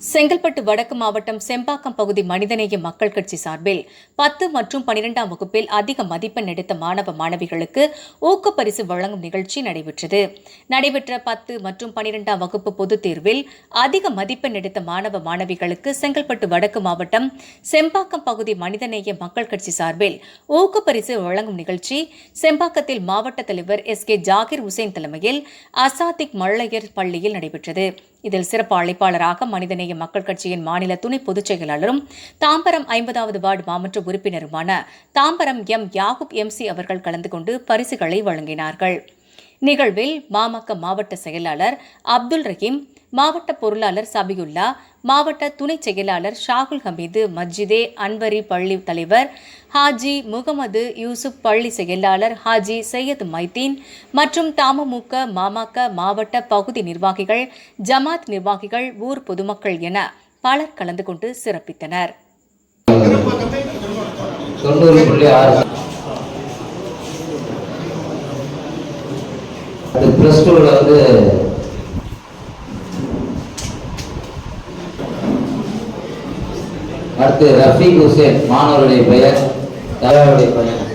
செங்கல்பட்டு வடக்கு மாவட்டம் செம்பாக்கம் பகுதி மனிதநேய மக்கள் கட்சி சார்பில் பத்து மற்றும் பனிரெண்டாம் வகுப்பில் அதிக மதிப்பெண் எடுத்த மாணவ மாணவிகளுக்கு ஊக்கப்பரிசு வழங்கும் நிகழ்ச்சி நடைபெற்றது. நடைபெற்ற பத்து மற்றும் பனிரெண்டாம் வகுப்பு பொதுத் தேர்வில் அதிக மதிப்பெண் எடுத்த மாணவ மாணவிகளுக்கு செங்கல்பட்டு வடக்கு மாவட்டம் செம்பாக்கம் பகுதி மனிதநேய மக்கள் கட்சி சார்பில் ஊக்கப்பரிசு வழங்கும் நிகழ்ச்சி செம்பாக்கத்தில் மாவட்ட தலைவர் எஸ் கே ஜாகிர் உசேன் தலைமையில் அசாதிக் மல்லையர் பள்ளியில் நடைபெற்றது. இதில் சிறப்பு அழைப்பாளராக மனிதநேய மக்கள் கட்சியின் மாநில துணை பொதுச் செயலாளரும் தாம்பரம் ஐம்பதாவது வார்டு மாமன்ற உறுப்பினருமான தாம்பரம் எம் யாகுப் எம்சி அவர்கள் கலந்து கொண்டு பரிசுகளை வழங்கினார்கள். நிகழ்வில் மாமக்க மாவட்ட செயலாளர் அப்துல் ரஹீம் மாவட்ட பொருளாளர் சபியுல்லா மாவட்ட துணை செயலாளர் ஷாகுல் ஹமீது மஜிதே அன்வரி பள்ளி தலைவர் ஹாஜி முகமது யூசுப் பள்ளி செயலாளர் ஹாஜி சையத் மைதீன் மற்றும் தமுமுக மாமக மாவட்ட பகுதி நிர்வாகிகள் ஜமாத் நிர்வாகிகள் ஊர் பொதுமக்கள் என பலர் கலந்து கொண்டு சிறப்பித்தனர். தொண்ணூறு புள்ளி ஆறு அது ப்ளஸ் டூவில் வந்து அடுத்து ரஃபீக் ஹுசேன் மாணவருடைய பெயர் தலைவருடைய பெயர்.